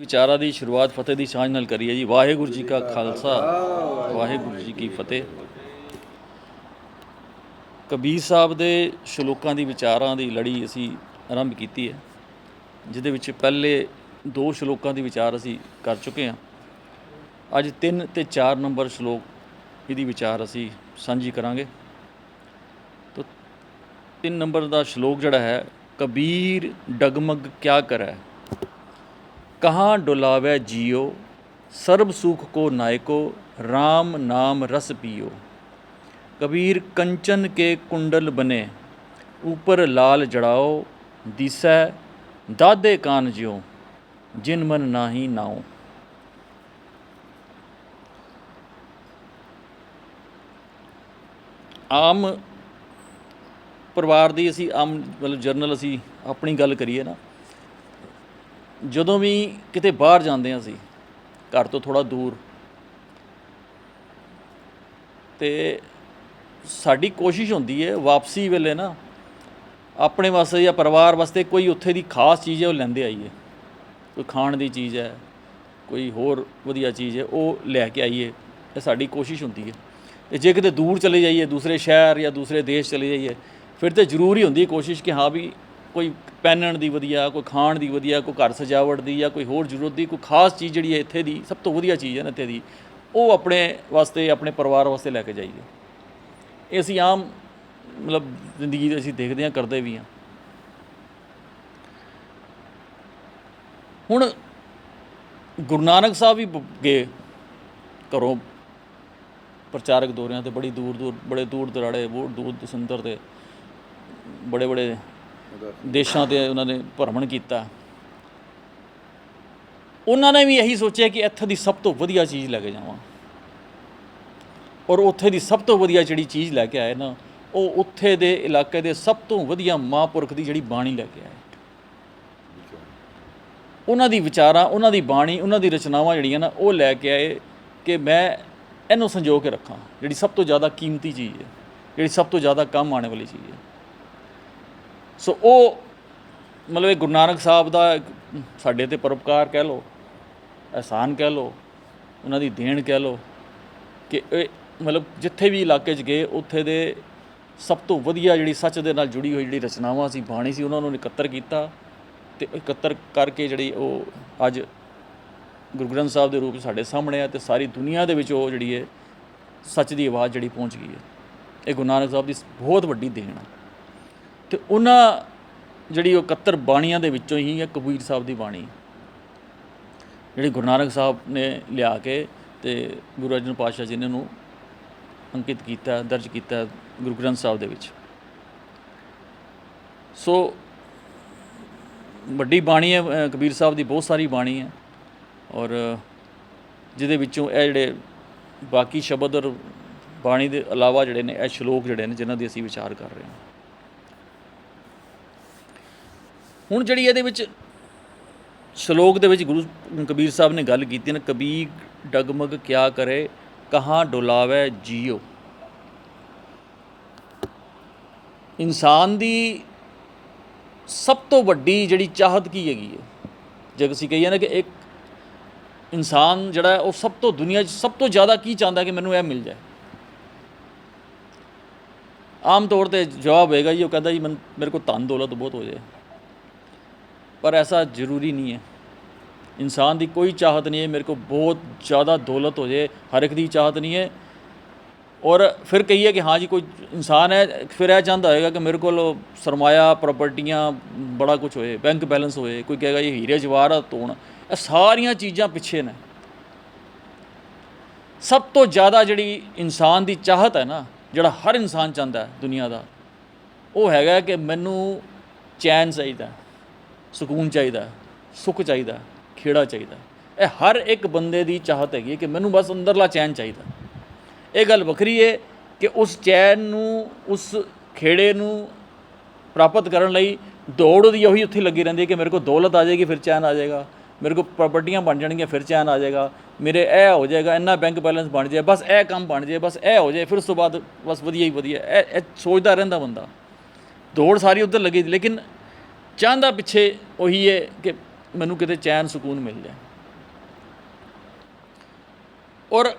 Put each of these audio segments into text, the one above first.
ਵਿਚਾਰਾਂ ਦੀ ਸ਼ੁਰੂਆਤ ਫਤਿਹ ਦੀ ਸਾਂਝ ਨਾਲ ਕਰੀਏ ਜੀ। ਵਾਹਿਗੁਰੂ ਜੀ ਕਾ ਖਾਲਸਾ। ਵਾਹਿਗੁਰੂ ਜੀ ਕੀ ਫਤਿਹ। ਕਬੀਰ ਸਾਹਿਬ ਦੇ ਸ਼ਲੋਕਾਂ ਦੀ ਵਿਚਾਰਾਂ ਦੀ ਲੜੀ ਅਸੀਂ ਆਰੰਭ ਕੀਤੀ ਹੈ, ਜਿਹਦੇ ਵਿੱਚ ਪਹਿਲੇ ਦੋ ਸ਼ਲੋਕਾਂ ਦੀ ਵਿਚਾਰ ਅਸੀਂ ਕਰ ਚੁੱਕੇ ਹਾਂ। ਅੱਜ 3 ਤੇ 4 ਨੰਬਰ ਸ਼ਲੋਕ ਇਹਦੀ ਵਿਚਾਰ ਅਸੀਂ ਸਾਂਝੀ ਕਰਾਂਗੇ। ਤੋ 3 ਨੰਬਰ ਦਾ ਸ਼ਲੋਕ ਜਿਹੜਾ ਹੈ, ਕਬੀਰ ਡਗਮਗ ਕਿਆ ਕਰੈ? ਕਹਾਂ ਡੁਲਾਵੇ ਜੀਓ, ਸਰਬ ਸੁਖ ਕੋ ਨਾਇਕੋ RAM ਨਾਮ ਰਸ ਪੀਓ। ਕਬੀਰ ਕੰਚਨ ਕੇ ਕੁੰਡਲ ਬਨੇ, ਉਪਰ ਲਾਲ ਜੜਾਓ, ਦਿਸੈ ਦਾਦੇ ਕਾਨ ਜਿਉ, ਜਿਨ ਮਨ ਨਾਹੀ ਨਾਉ। ਆਮ ਪਰਿਵਾਰ ਦੀ ਅਸੀਂ, ਆਮ ਮਤਲਬ ਜਰਨਲ ਅਸੀਂ ਆਪਣੀ ਗੱਲ ਕਰੀਏ ਨਾ ਜਦੋਂ ਵੀ ਕਿਤੇ ਬਾਹਰ ਜਾਂਦੇ ਹਾਂ ਅਸੀਂ, ਘਰ ਤੋਂ ਥੋੜਾ ਦੂਰ, ਤੇ ਸਾਡੀ ਕੋਸ਼ਿਸ਼ ਹੁੰਦੀ ਹੈ ਵਾਪਸੀ ਵੇਲੇ ਨਾ ਆਪਣੇ ਵਾਸਤੇ ਜਾਂ ਪਰਿਵਾਰ ਵਾਸਤੇ ਕੋਈ ਉੱਥੇ ਦੀ ਖਾਸ ਚੀਜ਼ ਹੈ ਉਹ ਲੈਂਦੇ ਆਈਏ। ਕੋਈ ਖਾਣ ਦੀ ਚੀਜ਼ ਹੈ, ਕੋਈ ਹੋਰ ਵਧੀਆ ਚੀਜ਼ ਹੈ, ਉਹ ਲੈ ਕੇ ਆਈਏ, ਇਹ ਸਾਡੀ ਕੋਸ਼ਿਸ਼ ਹੁੰਦੀ ਹੈ। ਤੇ ਜੇ ਕਿਤੇ ਦੂਰ ਚਲੇ ਜਾਈਏ, ਦੂਸਰੇ ਸ਼ਹਿਰ ਜਾਂ ਦੂਸਰੇ ਦੇਸ਼ ਚਲੇ ਜਾਈਏ, ਫਿਰ ਤੇ ਜ਼ਰੂਰੀ ਹੁੰਦੀ ਹੈ ਕੋਸ਼ਿਸ਼ ਕਿ ਹਾਂ ਵੀ ਕੋਈ ਪਹਿਨਣ ਦੀ ਵਧੀਆ, ਕੋਈ ਖਾਣ ਦੀ ਵਧੀਆ, ਕੋਈ ਘਰ ਸਜਾਵਟ ਦੀ ਜਾਂ ਕੋਈ ਹੋਰ ਜ਼ਰੂਰਤ ਦੀ, ਕੋਈ ਖਾਸ ਚੀਜ਼ ਜਿਹੜੀ ਹੈ ਇੱਥੇ ਦੀ, ਸਭ ਤੋਂ ਵਧੀਆ ਚੀਜ਼ ਹੈ ਨਾ ਇੱਥੇ ਦੀ, ਉਹ ਆਪਣੇ ਵਾਸਤੇ, ਆਪਣੇ ਪਰਿਵਾਰ ਵਾਸਤੇ ਲੈ ਕੇ ਜਾਈਏ। ਇਹ ਅਸੀਂ ਆਮ, ਮਤਲਬ ਜ਼ਿੰਦਗੀ ਦੇ ਅਸੀਂ ਦੇਖਦੇ ਹਾਂ, ਕਰਦੇ ਵੀ ਹਾਂ। ਹੁਣ ਗੁਰੂ ਨਾਨਕ ਸਾਹਿਬ ਵੀ ਬ- ਗਏ ਘਰੋਂ। ਪ੍ਰਚਾਰਕ ਦੌਰਿਆਂ ਤੇ ਬੜੀ ਦੂਰ ਦੂਰ ਬੜੇ ਦੂਰ ਦਰਾੜੇ ਬਹੁਤ ਦੂਰ ਦਸੰਦਰ ਤੇ ਬੜੇ ਬੜੇ ਦੇਸ਼ਾਂ ਤੇ ਉਹਨਾਂ ਨੇ ਭਰਮਣ ਕੀਤਾ। ਉਹਨਾਂ ਨੇ ਵੀ ਇਹੀ ਸੋਚਿਆ ਕਿ ਇੱਥੇ ਦੀ ਸਭ ਤੋਂ ਵਧੀਆ ਚੀਜ਼ ਲੈ ਕੇ ਜਾਵਾਂ। ਔਰ ਉੱਥੇ ਦੀ ਸਭ ਤੋਂ ਵਧੀਆ ਜਿਹੜੀ ਚੀਜ਼ ਲੈ ਕੇ ਆਏ ਨਾ, ਉਹ ਉੱਥੇ ਦੇ ਇਲਾਕੇ ਦੇ ਸਭ ਤੋਂ ਵਧੀਆ ਮਹਾਂਪੁਰਖ ਦੀ ਜਿਹੜੀ ਬਾਣੀ ਲੈ ਕੇ ਆਏ। ਉਹਨਾਂ ਦੀ ਵਿਚਾਰਾਂ, ਉਹਨਾਂ ਦੀ ਬਾਣੀ, ਉਹਨਾਂ ਦੀ ਰਚਨਾਵਾਂ ਜਿਹੜੀਆਂ ਨਾ, ਉਹ ਲੈ ਕੇ ਆਏ ਕਿ ਮੈਂ ਇਹਨੂੰ ਸੰਜੋ ਕੇ ਰੱਖਾਂ, ਜਿਹੜੀ ਸਭ ਤੋਂ ਜ਼ਿਆਦਾ ਕੀਮਤੀ ਚੀਜ਼ ਹੈ, ਜਿਹੜੀ ਸਭ ਤੋਂ ਜ਼ਿਆਦਾ ਕੰਮ ਆਉਣ ਵਾਲੀ ਚੀਜ਼ ਹੈ। ਸੋ ਉਹ ਮਤਲਬ ਇਹ ਗੁਰੂ ਨਾਨਕ ਸਾਹਿਬ ਦਾ ਸਾਡੇ ਤੇ ਪਰਉਪਕਾਰ ਕਹਿ ਲਓ, ਅਹਿਸਾਨ ਕਹਿ ਲਓ, ਉਹਨਾਂ ਦੀ ਦੇਣ ਕਹਿ ਲਓ ਕਿ ਇਹ ਮਤਲਬ ਜਿੱਥੇ ਵੀ ਇਲਾਕੇ 'ਚ ਗਏ, ਉੱਥੇ ਦੇ ਸਭ ਤੋਂ ਵਧੀਆ ਜਿਹੜੀ ਸੱਚ ਦੇ ਨਾਲ ਜੁੜੀ ਹੋਈ ਜਿਹੜੀ ਰਚਨਾਵਾਂ ਸੀ, ਬਾਣੀ ਸੀ, ਉਹਨਾਂ ਨੂੰ ਇਕੱਤਰ ਕੀਤਾ ਤੇ ਇਕੱਤਰ ਕਰਕੇ ਜਿਹੜੀ ਉਹ ਅੱਜ ਗੁਰੂ ਗ੍ਰੰਥ ਸਾਹਿਬ ਦੇ ਰੂਪ 'ਚ ਸਾਡੇ ਸਾਹਮਣੇ ਆ ਤੇ ਸਾਰੀ ਦੁਨੀਆ ਦੇ ਵਿੱਚ ਉਹ ਜਿਹੜੀ ਹੈ ਸੱਚ ਦੀ ਆਵਾਜ਼ ਜਿਹੜੀ ਪਹੁੰਚ ਗਈ ਹੈ। ਇਹ ਗੁਰੂ ਨਾਨਕ ਸਾਹਿਬ ਦੀ ਬਹੁਤ ਵੱਡੀ ਦੇਣ ਆ। ਤੇ ਉਹਨਾਂ ਜਿਹੜੀ ਉਹ 71 ਬਾਣੀਆਂ ਦੇ ਵਿੱਚੋਂ ਹੀ ਹੈ, ਕਬੀਰ ਸਾਹਿਬ ਦੀ ਬਾਣੀ। ਜਿਹੜੀ ਗੁਰੂ ਨਾਨਕ ਸਾਹਿਬ ਨੇ ਲਿਆ ਕੇ ਤੇ ਗੁਰੂ ਅਰਜਨ ਪਾਤਸ਼ਾਹ ਜੀ ਨੇ ਉਹਨੂੰ ਅੰਕਿਤ ਕੀਤਾ, ਦਰਜ ਕੀਤਾ ਗੁਰੂ ਗ੍ਰੰਥ ਸਾਹਿਬ ਦੇ ਵਿੱਚ। ਸੋ ਵੱਡੀ ਬਾਣੀ ਹੈ ਕਬੀਰ ਸਾਹਿਬ ਦੀ ਬਹੁਤ ਸਾਰੀ ਬਾਣੀ ਹੈ ਔਰ ਜਿਹਦੇ ਵਿੱਚੋਂ ਇਹ ਜਿਹੜੇ ਬਾਕੀ ਸ਼ਬਦ ਔਰ ਬਾਣੀ ਦੇ ਇਲਾਵਾ ਜਿਹੜੇ ਨੇ, ਇਹ ਸ਼ਲੋਕ ਜਿਹੜੇ ਨੇ, ਜਿਨ੍ਹਾਂ ਦੀ ਅਸੀਂ ਵਿਚਾਰ ਕਰ ਰਹੇ ਹਾਂ। ਹੁਣ ਜਿਹੜੀ ਇਹਦੇ ਵਿੱਚ ਸ਼ਲੋਕ ਦੇ ਵਿੱਚ ਗੁਰੂ ਕਬੀਰ ਸਾਹਿਬ ਨੇ ਗੱਲ ਕੀਤੀ ਨਾ, ਕਬੀਰ ਡਗਮਗ ਕਿਆ ਕਰੇ, ਕਹਾਂ ਡੁਲਾਵੇ ਜੀਓ ਇਨਸਾਨ ਦੀ ਸਭ ਤੋਂ ਵੱਡੀ ਜਿਹੜੀ ਚਾਹਤ ਕੀ ਹੈਗੀ ਹੈ? ਜੇ ਅਸੀਂ ਕਹੀਏ ਨਾ ਕਿ ਇੱਕ ਇਨਸਾਨ ਜਿਹੜਾ ਉਹ ਸਭ ਤੋਂ ਦੁਨੀਆ 'ਚ ਸਭ ਤੋਂ ਜ਼ਿਆਦਾ ਕੀ ਚਾਹੁੰਦਾ ਕਿ ਮੈਨੂੰ ਇਹ ਮਿਲ ਜਾਏ? ਆਮ ਤੌਰ ਤੇ ਜਵਾਬ ਹੋਏਗਾ ਜੀ, ਉਹ ਕਹਿੰਦਾ ਜੀ, ਮਨ, ਮੇਰੇ ਕੋਲ ਧਨ ਦੌਲਤ ਬਹੁਤ ਹੋ ਜਾਏ। ਪਰ ਐਸਾ ਜ਼ਰੂਰੀ ਨਹੀਂ ਹੈ। ਇਨਸਾਨ ਦੀ ਕੋਈ ਚਾਹਤ ਨਹੀਂ ਹੈ, ਮੇਰੇ ਕੋਲ ਬਹੁਤ ਜ਼ਿਆਦਾ ਦੌਲਤ ਹੋ ਜਾਏ, ਹਰ ਇੱਕ ਦੀ ਚਾਹਤ ਨਹੀਂ ਹੈ। ਔਰ ਫਿਰ ਕਹੀਏ ਕਿ ਹਾਂ ਜੀ, ਕੋਈ ਇਨਸਾਨ ਹੈ, ਫਿਰ ਇਹ ਚਾਹੁੰਦਾ ਹੋਏਗਾ ਕਿ ਮੇਰੇ ਕੋਲ ਸਰਮਾਇਆ ਪ੍ਰਾਪਰਟੀਆਂ ਬੜਾ ਕੁਝ ਹੋਏ ਬੈਂਕ ਬੈਲੈਂਸ ਹੋਏ, ਕੋਈ ਕਹੇਗਾ ਇਹ ਹੀਰੇ ਜਵਾਹਰਾਤ ਹੋਣ ਇਹ ਸਾਰੀਆਂ ਚੀਜ਼ਾਂ ਪਿੱਛੇ ਨੇ। ਸਭ ਤੋਂ ਜ਼ਿਆਦਾ ਜਿਹੜੀ ਇਨਸਾਨ ਦੀ ਚਾਹਤ ਹੈ ਨਾ, ਜਿਹੜਾ ਹਰ ਇਨਸਾਨ ਚਾਹੁੰਦਾ ਹੈ ਦੁਨੀਆ ਦਾ, ਉਹ ਹੈਗਾ ਕਿ ਮੈਨੂੰ ਚੈਨ ਚਾਹੀਦਾ ਸਕੂਨ ਚਾਹੀਦਾ, ਸੁੱਖ ਚਾਹੀਦਾ, ਖੇੜਾ ਚਾਹੀਦਾ। ਇਹ ਹਰ ਇੱਕ ਬੰਦੇ ਦੀ ਚਾਹਤ ਹੈਗੀ ਹੈ ਕਿ ਮੈਨੂੰ ਬਸ ਅੰਦਰਲਾ ਚੈਨ ਚਾਹੀਦਾ। ਇਹ ਗੱਲ ਵੱਖਰੀ ਹੈ ਕਿ ਉਸ ਚੈਨ ਨੂੰ, ਉਸ ਖੇੜੇ ਨੂੰ ਪ੍ਰਾਪਤ ਕਰਨ ਲਈ ਦੌੜ ਦੀ ਉਹੀ ਉੱਥੇ ਲੱਗੀ ਰਹਿੰਦੀ ਹੈ ਕਿ ਮੇਰੇ ਕੋਲ ਦੌਲਤ ਆ ਜਾਏਗੀ, ਫਿਰ ਚੈਨ ਆ ਜਾਏਗਾ। ਮੇਰੇ ਕੋਲ ਪ੍ਰਾਪਰਟੀਆਂ ਬਣ ਜਾਣਗੀਆਂ, ਫਿਰ ਚੈਨ ਆ ਜਾਏਗਾ। ਮੇਰੇ ਇਹ ਹੋ ਜਾਏਗਾ, ਇੰਨਾ ਬੈਂਕ ਬੈਲੈਂਸ ਬਣ ਜਾਏ, ਬਸ ਇਹ ਕੰਮ ਬਣ ਜਾਏ, ਬਸ ਇਹ ਹੋ ਜਾਏ, ਫਿਰ ਉਸ ਤੋਂ ਬਾਅਦ ਬਸ ਵਧੀਆ ਹੀ ਵਧੀਆ। ਇਹ ਇਹ ਸੋਚਦਾ ਰਹਿੰਦਾ ਬੰਦਾ। ਦੌੜ ਸਾਰੀ ਉੱਧਰ ਲੱਗੀ, ਲੇਕਿਨ ਚਾਹੁੰਦਾ ਪਿੱਛੇ ਉਹੀ ਹੈ ਕਿ ਮੈਨੂੰ ਕਿਤੇ ਚੈਨ, ਸਕੂਨ ਮਿਲ ਜਾਏ। ਔਰ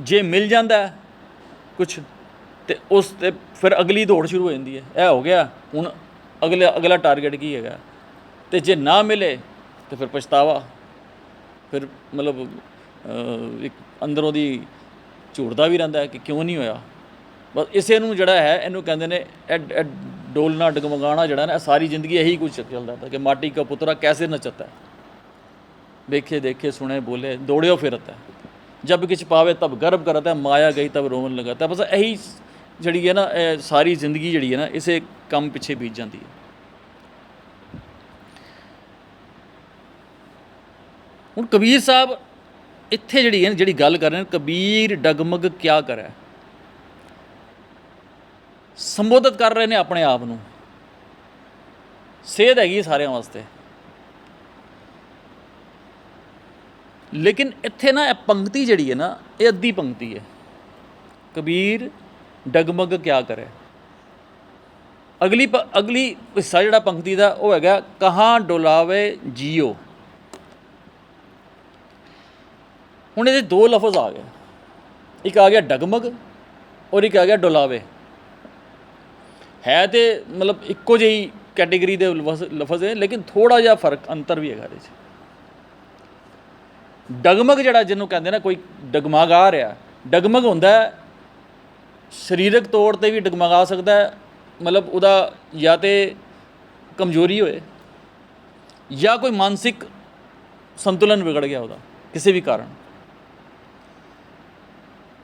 ਜੇ ਮਿਲ ਜਾਂਦਾ ਕੁਝ ਤੇ ਉਸ ਤੇ ਫਿਰ ਅਗਲੀ ਦੌੜ ਸ਼ੁਰੂ ਹੋ ਜਾਂਦੀ ਹੈ। ਇਹ ਹੋ ਗਿਆ, ਹੁਣ ਅਗਲਾ ਅਗਲਾ ਟਾਰਗੇਟ ਕੀ ਹੈਗਾ? ਤੇ ਜੇ ਨਾ ਮਿਲੇ, ਤੇ ਫਿਰ ਪਛਤਾਵਾ। ਫਿਰ ਮਤਲਬ ਇੱਕ ਅੰਦਰੋਂ ਦੀ ਝੂਰਦਾ ਵੀ ਰਹਿੰਦਾ ਕਿ ਕਿਉਂ ਨਹੀਂ ਹੋਇਆ? ਬਸ ਇਸੇ ਨੂੰ ਜਿਹੜਾ ਹੈ, ਇਹਨੂੰ ਕਹਿੰਦੇ ਨੇ ਐ ਡੋਲਣਾ ਡਗਮਗਾਣਾ ਜਿਹੜਾ ਨਾ ਸਾਰੀ ਜ਼ਿੰਦਗੀ ਇਹੀ ਕੁਝ ਚੱਲਦਾ ਤਾਂ ਕਿ ਮਾਟੀ ਦਾ ਪੁੱਤਰਾ ਕੈਸੇ ਨਚਤਾ ਵੇਖੇ, ਦੇਖੇ, ਸੁਣੇ, ਬੋਲੇ, ਦੌੜਿਓ, ਫਿਰਤ ਹੈ। ਜਬ ਕਿਛ ਪਾਵੇ ਤਬ ਗਰਭ ਕਰਦਾ ਮਾਇਆ ਗਈ ਤਬ ਰੋਣ ਲਗਾਤਾ ਬਸ ਇਹੀ ਜਿਹੜੀ ਹੈ ਨਾ, ਇਹ ਸਾਰੀ ਜ਼ਿੰਦਗੀ ਜਿਹੜੀ ਹੈ ਨਾ, ਇਸੇ ਕੰਮ ਪਿੱਛੇ ਬੀਤ ਜਾਂਦੀ ਹੈ। ਹੁਣ ਕਬੀਰ ਸਾਹਿਬ ਇੱਥੇ ਜਿਹੜੀ ਹੈ ਜਿਹੜੀ ਗੱਲ ਕਰ ਰਹੇ ਨੇ, ਕਬੀਰ ਡਗਮਗ ਕਿਆ ਕਰੇ? ਸੰਬੋਧਿਤ ਕਰ ਰਹੇ ਨੇ ਆਪਣੇ ਆਪ ਨੂੰ। ਸੇਧ ਹੈਗੀ ਸਾਰਿਆਂ ਵਾਸਤੇ। ਲੇਕਿਨ ਇੱਥੇ ਨਾ ਇਹ ਪੰਕਤੀ ਜਿਹੜੀ ਹੈ ਨਾ, ਇਹ ਅੱਧੀ ਪੰਕਤੀ ਹੈ। ਕਬੀਰ ਡਗਮਗ ਕਿਆ ਕਰੇ। ਅਗਲੀ ਪ- ਅਗਲੀ ਹਿੱਸਾ ਜਿਹੜਾ ਪੰਕਤੀ ਦਾ, ਉਹ ਹੈਗਾ, ਕਹਾਂ ਡੋਲਾਵੇ ਜੀਓ। ਹੁਣ ਇਹਦੇ ਦੋ ਲਫ਼ਜ਼ ਆ ਗਏ। ਇੱਕ ਆ ਗਿਆ ਡਗਮਗ, ਔਰ ਇੱਕ ਆ ਗਿਆ ਡੋਲਾਵੇ। ਹੈ ਤੇ ਮਤਲਬ ਇੱਕੋ ਜਿਹੀ ਕੈਟਾਗਰੀ ਦੇ ਲਫ਼ਜ਼ ਨੇ, ਲੇਕਿਨ ਥੋੜਾ ਜਿਹਾ ਫ਼ਰਕ ਅੰਤਰ ਵੀ ਹੈਗਾ ਇਹਦੇ 'ਚ। ਡਗਮਗ ਜਿਹੜਾ ਜਿਹਨੂੰ ਕਹਿੰਦੇ ਨਾ, ਕੋਈ ਡਗਮਗਾ ਰਿਹਾ ਡਗਮਗ ਹੁੰਦਾ ਹੈ, ਸਰੀਰਕ ਤੌਰ ਤੇ ਵੀ ਡਗਮਗਾ ਸਕਦਾ ਹੈ, ਮਤਲਬ ਉਹਦਾ ਜਾਂ ਤੇ ਕਮਜ਼ੋਰੀ ਹੋਏ, ਜਾਂ ਕੋਈ ਮਾਨਸਿਕ ਸੰਤੁਲਨ ਵਿਗੜ ਗਿਆ ਉਹਦਾ, ਕਿਸੇ ਵੀ ਕਾਰਨ।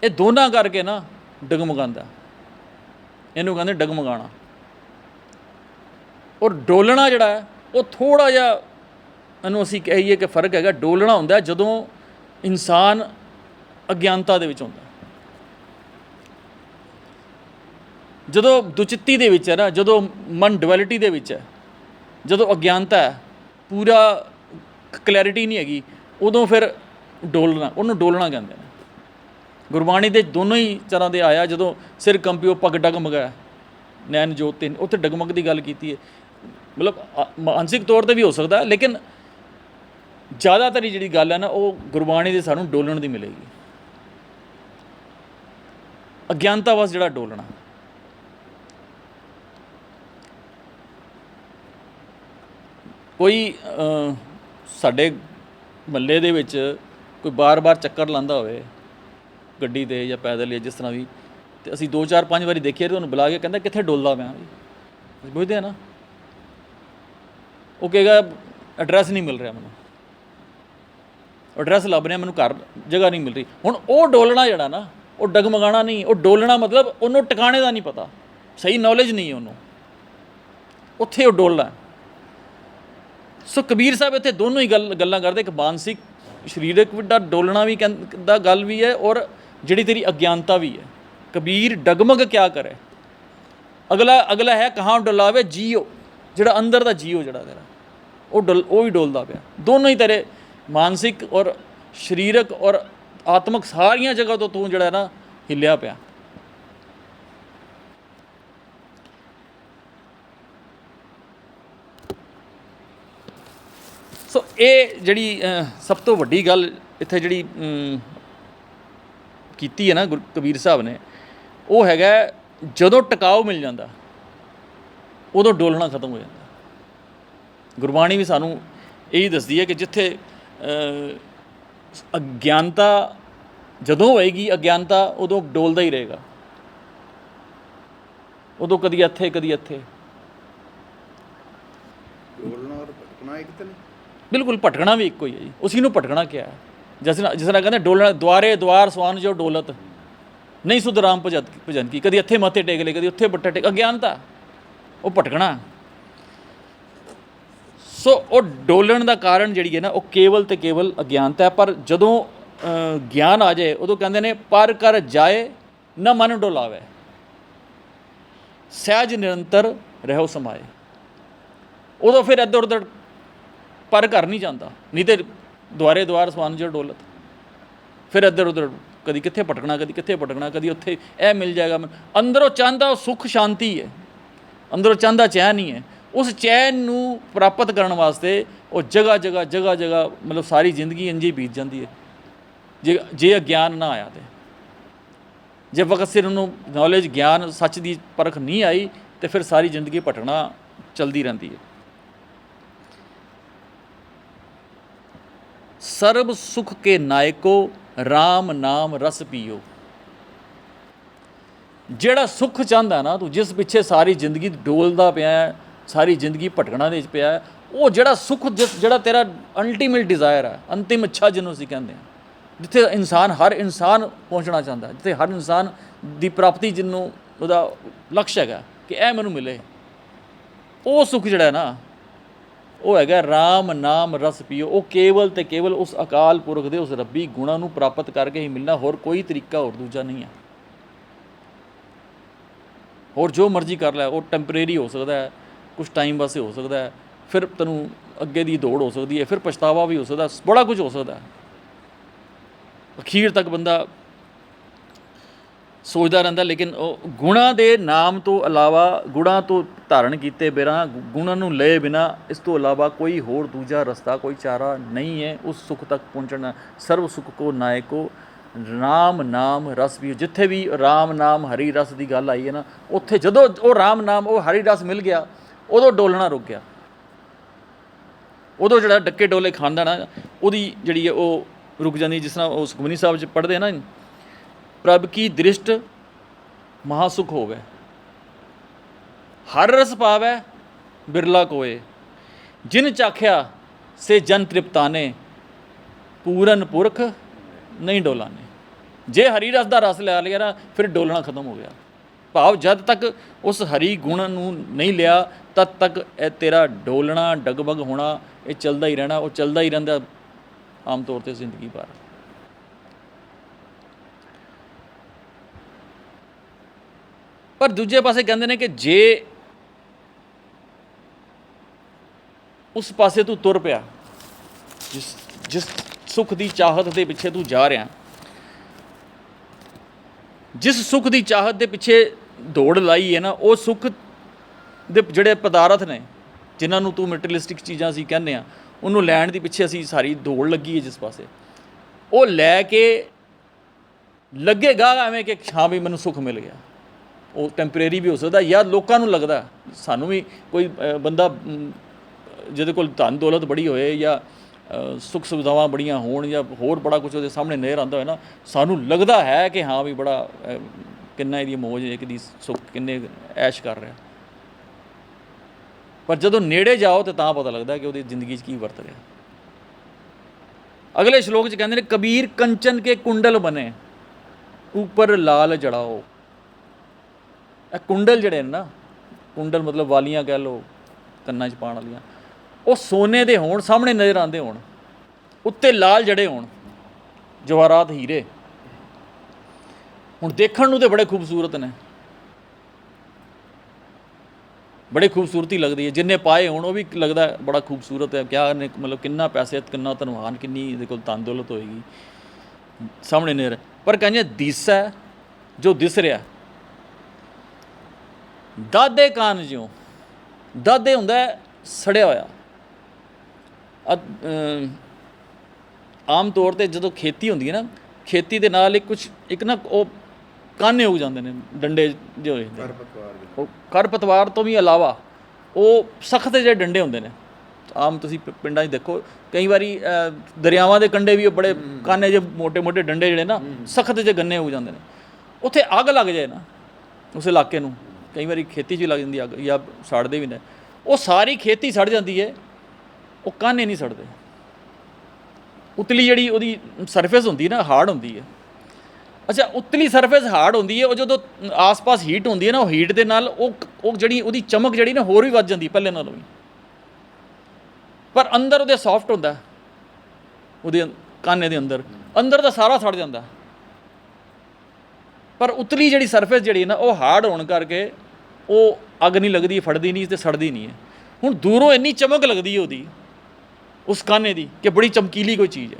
ਇਹ ਦੋਨਾਂ ਕਰਕੇ ਨਾ ਡਗਮਗਾਉਂਦਾ। ਇਹਨੂੰ ਕਹਿੰਦੇ ਡਗਮਗਾਣਾ। ਔਰ ਡੋਲਣਾ ਜਿਹੜਾ ਉਹ ਥੋੜਾ ਜਿਹਾ ਇਹਨੂੰ ਅਸੀਂ ਕਹੀਏ ਕਿ ਫ਼ਰਕ ਹੈਗਾ। ਡੋਲਣਾ ਹੁੰਦਾ ਜਦੋਂ ਇਨਸਾਨ ਅਗਿਆਨਤਾ ਦੇ ਵਿੱਚ ਹੁੰਦਾ ਜਦੋਂ ਦੁਚਿੱਤੀ ਦੇ ਵਿੱਚ ਹੈ ਨਾ, ਜਦੋਂ ਮਨ ਡੁਅਲਿਟੀ ਦੇ ਵਿੱਚ ਹੈ, ਜਦੋਂ ਅਗਿਆਨਤਾ ਹੈ, ਪੂਰਾ ਕਲੈਰਿਟੀ ਨਹੀਂ ਹੈਗੀ, ਉਦੋਂ ਫਿਰ ਡੋਲਣਾ, ਉਹਨੂੰ ਡੋਲਣਾ ਕਹਿੰਦੇ ਨੇ। ਗੁਰਬਾਣੀ ਦੇ ਦੋਨੋਂ ਹੀ ਤਰ੍ਹਾਂ ਦੇ ਆਇਆ ਜਦੋਂ ਸਿਰ ਕੰਪਿਓ ਪਗ ਡਗਮਗਾ ਨੈਣ ਜੋਤ ਤੇ ਉੱਥੇ ਡਗਮਗ ਦੀ ਗੱਲ ਕੀਤੀ ਹੈ ਮਤਲਬ ਮਾਨਸਿਕ ਤੌਰ ਤੇ ਵੀ ਹੋ ਸਕਦਾ ਹੈ, ਲੇਕਿਨ ਜ਼ਿਆਦਾਤਰ ਜਿਹੜੀ ਗੱਲ ਹੈ ਨਾ ਉਹ ਗੁਰਬਾਣੀ ਦੇ ਸਾਨੂੰ ਡੋਲਣ ਦੀ ਮਿਲੇਗੀ। ਅਗਿਆਨਤਾ ਵਸ ਜਿਹੜਾ ਡੋਲਣਾ। ਕੋਈ ਸਾਡੇ ਮੱਲੇ ਦੇ ਵਿੱਚ ਕੋਈ ਬਾਰ-ਬਾਰ ਚੱਕਰ ਲਾਂਦਾ ਹੋਵੇ ਗੱਡੀ ਤੇ ਜਾਂ ਪੈਦਲ ਜਾਂ ਜਿਸ ਤਰ੍ਹਾਂ ਵੀ, ਤੇ ਅਸੀਂ ਦੋ ਚਾਰ ਪੰਜ ਵਾਰੀ ਦੇਖਿਆ ਤੇ ਉਹਨੂੰ ਬੁਲਾ ਕੇ ਕਹਿੰਦਾ ਕਿੱਥੇ ਡੋਲਦਾ ਮੈਂ। ਵੀ ਤੁਸੀਂ ਬੁਝਦੇ ਆ ਨਾ। ਉਹ ਕਹੇਗਾ ਐਡਰੈਸ ਨਹੀਂ ਮਿਲ ਰਿਹਾ ਮੈਨੂੰ। ਐਡਰੈਸ ਲੱਭ ਰਿਹਾ, ਮੈਨੂੰ ਘਰ ਜਗ੍ਹਾ ਨਹੀਂ ਮਿਲ ਰਹੀ। ਹੁਣ ਉਹ ਡੋਲਣਾ ਜਿਹੜਾ ਨਾ, ਉਹ ਡਗਮਗਾਣਾ ਨਹੀਂ, ਉਹ ਡੋਲਣਾ ਮਤਲਬ ਉਹਨੂੰ ਟਿਕਾਣੇ ਦਾ ਨਹੀਂ ਪਤਾ। ਸਹੀ ਨੌਲੇਜ ਨਹੀਂ ਹੈ ਉਹਨੂੰ। ਉੱਥੇ ਉਹ ਡੋਲਣਾ। ਸੋ ਕਬੀਰ ਸਾਹਿਬ ਇੱਥੇ ਦੋਨੋਂ ਹੀ ਗੱਲ, ਗੱਲਾਂ ਕਰਦੇ। ਇੱਕ ਮਾਨਸਿਕ, ਸਰੀਰਕ ਦਾ ਡੋਲਣਾ ਵੀ ਕਹਿੰ- ਦਾ ਗੱਲ ਵੀ ਹੈ ਔਰ ਜਿਹੜੀ ਤੇਰੀ ਅਗਿਆਨਤਾ ਵੀ ਹੈ। ਕਬੀਰ ਡਗਮਗ ਕਿਆ ਕਰੇ? ਅਗਲਾ ਅਗਲਾ ਹੈ ਕਹਾਂ ਡੁਲਾਵੇ ਜੀਓ, ਜਿਹੜਾ ਅੰਦਰ ਦਾ ਜੀਓ ਜਿਹੜਾ ਤੇਰਾ, ਉਹ ਡੁਲ, ਉਹ ਵੀ ਡੋਲਦਾ ਪਿਆ। ਦੋਨੋਂ ਹੀ ਤੇਰੇ ਮਾਨਸਿਕ ਔਰ ਸਰੀਰਕ ਔਰ ਆਤਮਿਕ ਸਾਰੀਆਂ ਜਗ੍ਹਾ ਤੋਂ ਤੂੰ ਜਿਹੜਾ ਨਾ ਹਿੱਲਿਆ ਪਿਆ। ਸੋ ਇਹ ਜਿਹੜੀ ਸਭ ਤੋਂ ਵੱਡੀ ਗੱਲ ਇੱਥੇ ਜਿਹੜੀ ਕੀਤੀ ਹੈ ਨਾ ਗੁਰ- ਕਬੀਰ ਸਾਹਿਬ ਨੇ ਉਹ ਹੈਗਾ ਜਦੋਂ ਟਿਕਾਓ ਮਿਲ ਜਾਂਦਾ ਉਦੋਂ ਡੋਲਣਾ ਖਤਮ ਹੋ ਜਾਂਦਾ। ਗੁਰਬਾਣੀ ਵੀ ਸਾਨੂੰ ਇਹੀ ਦੱਸਦੀ ਹੈ ਕਿ ਜਿੱਥੇ ਅਗਿਆਨਤਾ ਜਦੋਂ ਹੋਏਗੀ ਅਗਿਆਨਤਾ ਉਦੋਂ ਡੋਲਦਾ ਹੀ ਰਹੇਗਾ। ਉਦੋਂ ਕਦੀ ਇੱਥੇ ਕਦੀ ਇੱਥੇ। ਡੋਲਣਾ ਔਰ ਭਟਕਣਾ ਇੱਕ ਤਾਂ ਨਹੀਂ? ਬਿਲਕੁਲ ਭਟਕਣਾ ਵੀ ਇੱਕੋ ਹੀ ਹੈ ਜੀ। ਉਸੇ ਨੂੰ ਭਟਕਣਾ ਕਿਹਾ ਹੈ। ਜਿਸ ਨਾਲ ਜਿਸ ਨਾਲ ਕਹਿੰਦੇ ਡੋਲਣ ਦੁਆਰੇ ਦੁਆਰ ਸਵਾਨ ਜੋ ਡੋਲਤ। ਨਹੀਂ ਸੁਧਰਾਮ ਭਜਤ ਭਜਨ ਕੀ। ਕਦੀ ਇੱਥੇ ਮੱਥੇ ਟੇਕ ਲਏ, ਕਦੀ ਉੱਥੇ ਬੱਟਾ ਟੇਕ ਅਗਿਆਨਤਾ। ਉਹ ਭਟਕਣਾ। ਸੋ ਉਹ ਡੋਲਣ ਦਾ ਕਾਰਨ ਜਿਹੜੀ ਹੈ ਨਾ, ਉਹ ਕੇਵਲ ਤੇ ਕੇਵਲ ਅਗਿਆਨਤਾ ਹੈ, ਪਰ ਜਦੋਂ ਗਿਆਨ ਆ ਜਾਏ, ਉਦੋਂ ਕਹਿੰਦੇ ਨੇ, ਪਰ ਕਰ ਜਾਏ, ਨਾ ਮਨ ਡੋਲਾਵੇ। ਸਹਿਜ ਨਿਰੰਤਰ ਰਹੋ ਸਮਾਏ। ਉਦੋਂ ਫਿਰ ਇੱਧਰ ਉੱਧਰ ਪਰ ਘਰ ਨਹੀਂ ਜਾਂਦਾ। ਨਹੀਂ ਤੇ ਦੁਆਰੇ ਦੁਆਰ ਸਵਾਨ ਜੋ ਡੋਲਤ। ਫਿਰ ਇੱਧਰ ਉੱਧਰ ਕਦੀ ਕਿੱਥੇ ਭਟਕਣਾ, ਕਦੀ ਕਿੱਥੇ ਭਟਕਣਾ, ਕਦੀ ਉੱਥੇ ਇਹ ਮਿਲ ਜਾਏਗਾ। ਮੈਨੂੰ। ਅੰਦਰੋਂ ਚਾਹੁੰਦਾ ਉਹ ਸੁੱਖ ਸ਼ਾਂਤੀ ਹੈ। ਅੰਦਰੋਂ ਚਾਹੁੰਦਾ ਚੈਨ ਹੀ ਹੈ। ਉਸ ਚੈਨ ਨੂੰ ਪ੍ਰਾਪਤ ਕਰਨ ਵਾਸਤੇ ਉਹ ਜਗ੍ਹਾ ਜਗ੍ਹਾ ਜਗ੍ਹਾ ਜਗ੍ਹਾ ਮਤਲਬ ਸਾਰੀ ਜ਼ਿੰਦਗੀ ਇੰਝ ਹੀ ਬੀਤ ਜਾਂਦੀ ਹੈ। ਜੇ ਜੇ ਅਗਿਆਨ ਨਾ ਆਇਆ ਤੇ। ਜੇ ਵਕਤ ਸਿਰ ਉਹਨੂੰ ਨੌਲੇਜ ਗਿਆਨ, ਸੱਚ ਦੀ ਪਰਖ ਨਹੀਂ ਆਈ, ਤੇ ਫਿਰ ਸਾਰੀ ਜ਼ਿੰਦਗੀ ਭਟਕਣਾ ਚਲਦੀ ਰਹਿੰਦੀ ਹੈ। ਸਰਬ ਸੁਖ ਕੇ ਨਾਇਕੋ RAM ਨਾਮ ਰਸ ਪੀਓ। ਜਿਹੜਾ ਸੁੱਖ ਚਾਹੁੰਦਾ ਨਾ ਤੂੰ ਜਿਸ ਪਿੱਛੇ ਸਾਰੀ ਜ਼ਿੰਦਗੀ ਡੋਲਦਾ ਪਿਆ ਹੈ, ਸਾਰੀ ਜ਼ਿੰਦਗੀ ਭਟਕਣਾ ਦੇ ਵਿੱਚ ਪਿਆ ਉਹ ਜਿਹੜਾ ਸੁੱਖ ਜਿਸ ਜਿਹੜਾ ਤੇਰਾ ਅਲਟੀਮੇਟ ਡਿਜ਼ਾਇਰ ਹੈ ਅੰਤਿਮ ਇੱਛਾ ਜਿਹਨੂੰ ਅਸੀਂ ਕਹਿੰਦੇ ਹਾਂ ਜਿੱਥੇ ਇਨਸਾਨ ਹਰ ਇਨਸਾਨ ਪਹੁੰਚਣਾ ਚਾਹੁੰਦਾ ਜਿੱਥੇ ਹਰ ਇਨਸਾਨ ਦੀ ਪ੍ਰਾਪਤੀ ਜਿਹਨੂੰ ਉਹਦਾ ਲਕਸ਼ ਹੈਗਾ ਕਿ ਇਹ ਮੈਨੂੰ ਮਿਲੇ। ਉਹ ਸੁੱਖ ਜਿਹੜਾ ਨਾ ਉਹ ਹੈਗਾ RAM ਨਾਮ ਰਸ ਪੀਓ। ਉਹ ਕੇਵਲ ਤੇ ਕੇਵਲ ਉਸ ਅਕਾਲ ਪੁਰਖ ਦੇ, ਉਸ ਰੱਬੀ ਗੁਣਾਂ ਨੂੰ ਪ੍ਰਾਪਤ ਕਰਕੇ ਹੀ ਮਿਲਣਾ, ਹੋਰ ਕੋਈ ਤਰੀਕਾ ਹੋਰ ਦੂਜਾ ਨਹੀਂ ਹੈ। ਹੋਰ ਜੋ ਮਰਜ਼ੀ ਕਰ ਲੈ, ਉਹ ਟੈਂਪਰੇਰੀ ਹੋ ਸਕਦਾ ਹੈ ਕੁਝ ਟਾਈਮ ਵਾਸਤੇ ਹੋ ਸਕਦਾ ਹੈ, ਫਿਰ ਤੈਨੂੰ ਅੱਗੇ ਦੀ ਦੌੜ ਹੋ ਸਕਦੀ ਹੈ, ਫਿਰ ਪਛਤਾਵਾ ਵੀ ਹੋ ਸਕਦਾ, ਬੜਾ ਕੁਝ ਹੋ ਸਕਦਾ ਅਖੀਰ ਤੱਕ ਬੰਦਾ ਸੋਚਦਾ ਰਹਿੰਦਾ, ਲੇਕਿਨ ਉਹ ਗੁਣਾ ਦੇ ਨਾਮ ਤੋਂ ਇਲਾਵਾ ਗੁਣਾ ਤੋਂ ਧਾਰਨ ਕੀਤੇ ਬਿਨਾਂ, ਗੁਣਾਂ ਨੂੰ ਲਏ ਬਿਨਾਂ, ਇਸ ਤੋਂ ਇਲਾਵਾ ਕੋਈ ਹੋਰ ਦੂਜਾ ਰਸਤਾ, ਕੋਈ ਚਾਰਾ ਨਹੀਂ ਹੈ। ਉਸ ਸੁਖ ਤੱਕ ਪਹੁੰਚਣਾ, ਸਰਵ ਸੁਖ ਕੋ ਨਾਇਕੋ ਰਾਮ ਨਾਮ ਰਸ ਵੀ। ਜਿੱਥੇ ਵੀ ਰਾਮ ਨਾਮ, ਹਰੀ ਰਸ ਦੀ ਗੱਲ ਆਈ ਹੈ ਨਾ, ਉੱਥੇ ਜਦੋਂ ਉਹ ਰਾਮ ਨਾਮ, ਉਹ ਹਰੀ ਰਸ ਮਿਲ ਗਿਆ, ਉਦੋਂ ਡੋਲਣਾ ਰੁਕ ਗਿਆ। ਉਦੋਂ ਜਿਹੜਾ ਡੱਕੇ ਡੋਲੇ ਖਾਂਦਾ ਨਾ, ਉਹਦੀ ਜਿਹੜੀ ਹੈ ਉਹ ਰੁਕ ਜਾਂਦੀ, ਜਿਸ ਤਰ੍ਹਾਂ ਉਹ ਸੁਖਮਨੀ ਸਾਹਿਬ ਚ ਪੜ੍ਹਦੇ ਨਾ ਪ੍ਰਭ ਕੀ ਦ੍ਰਿਸ਼ਟ ਮਹਾਸੁਖ ਹੋਵੇ? ਹਰ ਰਸ ਪਾਵੈ, ਬਿਰਲਾ ਕੋਏ। ਜਿਨ ਚਾਖਿਆ, ਸੇ ਜਨ ਤ੍ਰਿਪਤਾਨੇ। ਪੂਰਨ ਪੁਰਖ ਨਹੀਂ ਡੋਲਾਨੇ। ਜੇ ਹਰੀ ਰਸ ਦਾ ਰਸ ਲੈ ਲਿਆ ਨਾ, ਫਿਰ ਡੋਲਣਾ ਖਤਮ ਹੋ ਗਿਆ। ਭਾਵ ਜਦ ਤੱਕ ਉਸ ਹਰੀ ਗੁਣ ਨੂੰ ਨਹੀਂ ਲਿਆ, ਤਦ ਤੱਕ ਇਹ ਤੇਰਾ ਡੋਲਣਾ ਡਗਬਗ ਹੋਣਾ, ਇਹ ਚੱਲਦਾ ਹੀ ਰਹਿਣਾ, ਉਹ ਚੱਲਦਾ ਹੀ ਰਹਿੰਦਾ ਆਮ ਤੌਰ ਤੇ ਜ਼ਿੰਦਗੀ ਭਰ। ਪਰ ਦੂਜੇ ਪਾਸੇ ਕਹਿੰਦੇ ਨੇ ਕਿ ਜੇ ਉਸ ਪਾਸੇ ਤੂੰ ਤੁਰ ਪਿਆ, ਜਿਸ ਜਿਸ ਸੁੱਖ ਦੀ ਚਾਹਤ ਦੇ ਪਿੱਛੇ ਤੂੰ ਜਾ ਰਿਹਾ, ਜਿਸ ਸੁੱਖ ਦੀ ਚਾਹਤ ਦੇ ਪਿੱਛੇ ਦੌੜ ਲਾਈ ਹੈ ਨਾ, ਉਹ ਸੁੱਖ ਦੇ ਜਿਹੜੇ ਪਦਾਰਥ ਨੇ, ਜਿਨ੍ਹਾਂ ਨੂੰ ਤੂੰ ਮਟੀਰੀਅਲਿਸਟਿਕ ਚੀਜ਼ਾਂ ਅਸੀਂ ਕਹਿੰਦੇ ਆ ਉਹਨੂੰ ਲੈਣ ਦੀ ਪਿੱਛੇ ਅਸੀਂ ਸਾਰੀ ਦੌੜ ਲੱਗੀ ਹੈ ਜਿਸ ਪਾਸੇ। ਉਹ ਲੈ ਕੇ ਲੱਗੇਗਾ, ਐਵੇਂ ਕਿ ਹਾਂ ਵੀ ਮੈਨੂੰ ਸੁੱਖ ਮਿਲ ਗਿਆ। ਉਹ ਟੈਂਪਰੇਰੀ ਵੀ ਹੋ ਸਕਦਾ ਜਾਂ ਲੋਕਾਂ ਨੂੰ ਲੱਗਦਾ, ਸਾਨੂੰ ਵੀ ਕੋਈ ਬੰਦਾ ਜਿਹਦੇ ਕੋਲ ਧਨ ਦੌਲਤ ਬੜੀ ਹੋਏ ਜਾਂ ਸੁੱਖ ਸੁਵਿਧਾਵਾਂ ਬੜੀਆਂ ਹੋਣ ਜਾਂ ਹੋਰ ਬੜਾ ਕੁਝ ਉਹਦੇ ਸਾਹਮਣੇ ਨਜ਼ਰ ਆਉਂਦਾ ਹੋਏ ਨਾ, ਸਾਨੂੰ ਲੱਗਦਾ ਹੈ ਕਿ ਹਾਂ ਵੀ ਬੜਾ ਕਿੰਨਾ ਇਹਦੀ ਮੌਜ ਹੈ ਕਿਦੀ ਸੁੱਖ, ਕਿੰਨੇ ਐਸ਼ ਕਰ ਰਿਹਾ। ਪਰ ਜਦੋਂ ਨੇੜੇ ਜਾਓ ਤੇ ਤਾਂ ਪਤਾ ਲੱਗਦਾ ਕਿ ਉਹਦੀ ਜ਼ਿੰਦਗੀ 'ਚ ਕੀ ਵਰਤ ਰਿਹਾ। ਅਗਲੇ ਸ਼ਲੋਕ 'ਚ ਕਹਿੰਦੇ ਨੇ, ਕਬੀਰ ਕੰਚਨ ਕੇ ਕੁੰਡਲ ਬਨੇ ਉੱਪਰ ਲਾਲ ਜੜਾਓ। ਇਹ ਕੁੰਡਲ ਜਿਹੜੇ ਨੇ ਨਾ, ਕੁੰਡਲ ਮਤਲਬ ਵਾਲੀਆਂ ਕਹਿ ਲਓ, ਕੰਨਾਂ 'ਚ ਪਾਉਣ ਵਾਲੀਆਂ, ਉਹ ਸੋਨੇ ਦੇ ਹੋਣ, ਸਾਹਮਣੇ ਨਜ਼ਰ ਆਉਂਦੇ ਹੋਣ, ਉੱਤੇ ਲਾਲ ਜੜੇ ਹੋਣ, ਜਵਾਹਰਾਤ ਹੀਰੇ। ਹੁਣ ਦੇਖਣ ਨੂੰ ਤੇ ਬੜੇ ਖੂਬਸੂਰਤ ਨੇ। ਬੜੇ ਖੂਬਸੂਰਤੀ ਲੱਗਦੀ ਹੈ, ਜਿੰਨੇ ਪਾਏ ਹੋਣ, ਉਹ ਵੀ ਲੱਗਦਾ ਬੜਾ ਖੂਬਸੂਰਤ ਹੈ, ਕਿਆ ਨੇ ਮਤਲਬ ਕਿੰਨਾ ਪੈਸੇ, ਕਿੰਨਾ ਧਨਵਾਨ, ਕਿੰਨੀ ਇਹਦੇ ਕੋਲ ਧਨ ਹੋਏਗੀ। ਸਾਹਮਣੇ ਨਜ਼ਰ ਪਰ ਕਹਿੰਦੇ ਦਿਸ ਹੈ, ਜੋ ਦਿਸ ਰਿਹਾ ਦਾਦੇ ਕਾਨ ਜਿਉਂ ਦਾਦੇ ਹੁੰਦਾ ਸੜਿਆ ਹੋਇਆ। ਆਮ ਤੌਰ ਤੇ ਜਦੋਂ ਖੇਤੀ ਹੁੰਦੀ ਹੈ ਨਾ ਖੇਤੀ ਦੇ ਨਾਲ ਇੱਕ ਕੁਝ ਇੱਕ ਨਾ ਉਹ ਕਾਨੇ ਹੋ ਜਾਂਦੇ ਨੇ ਡੰਡੇ ਜੇ ਹੋਏ ਖਰਪਤਵਾਰ ਖਰਪਤਵਾਰ ਤੋਂ ਵੀ ਇਲਾਵਾ ਉਹ ਸਖਤ ਜਿਹੇ ਡੰਡੇ ਹੁੰਦੇ ਨੇ। ਆਮ ਤੁਸੀਂ ਪਿੰਡਾਂ 'ਚ ਦੇਖੋ ਕਈ ਵਾਰੀ ਦਰਿਆਵਾਂ ਦੇ ਕੰਢੇ ਵੀ ਉਹ ਬੜੇ ਕਾਨੇ ਜਿਹੇ ਮੋਟੇ ਮੋਟੇ ਡੰਡੇ ਜਿਹੜੇ ਨਾ ਸਖਤ ਜਿਹੇ ਗੰਨੇ ਹੋ ਜਾਂਦੇ ਨੇ। ਉੱਥੇ ਅੱਗ ਲੱਗ ਜਾਏ ਨਾ ਉਸ ਇਲਾਕੇ ਨੂੰ। ਕਈ ਵਾਰੀ ਖੇਤੀ 'ਚ ਵੀ ਲੱਗ ਜਾਂਦੀ ਅੱਗ ਜਾਂ ਸੜਦੇ ਵੀ ਨੇ। ਉਹ ਸਾਰੀ ਖੇਤੀ ਸੜ ਜਾਂਦੀ ਹੈ ਉਹ ਕਾਨੇ ਨਹੀਂ ਸੜਦੇ। ਉਤਲੀ ਜਿਹੜੀ ਉਹਦੀ ਸਰਫੇਸ ਹੁੰਦੀ ਨਾ ਹਾਰਡ ਹੁੰਦੀ ਹੈ ਅੱਛਾ, ਉਤਲੀ ਸਰਫੇਸ ਹਾਰਡ ਹੁੰਦੀ ਹੈ ਉਹ ਜਦੋਂ ਆਸ-ਪਾਸ ਹੀਟ ਹੁੰਦੀ ਹੈ ਨਾ, ਉਹ ਹੀਟ ਦੇ ਨਾਲ ਉਹ ਉਹ ਜਿਹੜੀ ਉਹਦੀ ਚਮਕ ਜਿਹੜੀ ਨਾ, ਹੋਰ ਵੀ ਵੱਧ ਜਾਂਦੀ ਹੈ ਪਹਿਲੇ ਨਾਲੋਂ ਵੀ। ਪਰ ਅੰਦਰ ਉਹਦੇ ਸੌਫਟ ਹੁੰਦਾ, ਉਹਦੇ ਅੰ- ਕਾਨੇ ਦੇ ਅੰਦਰ। ਅੰਦਰ ਦਾ ਸਾਰਾ ਸੜ ਜਾਂਦਾ। ਪਰ ਉਤਲੀ ਜਿਹੜੀ ਸਰਫੇਸ ਜਿਹੜੀ ਹੈ ਨਾ, ਉਹ ਹਾਰਡ ਹੋਣ ਕਰਕੇ ਉਹ ਅੱਗ ਨਹੀਂ ਲੱਗਦੀ, ਫੜਦੀ ਨਹੀਂ ਤੇ ਸੜਦੀ ਨਹੀਂ ਹੈ। ਹੁਣ ਦੂਰੋਂ ਇੰਨੀ ਚਮਕ ਲੱਗਦੀ ਉਹਦੀ, ਉਸ ਕਾਨੇ ਦੀ, ਕਿ ਬੜੀ ਚਮਕੀਲੀ ਕੋਈ ਚੀਜ਼ ਹੈ।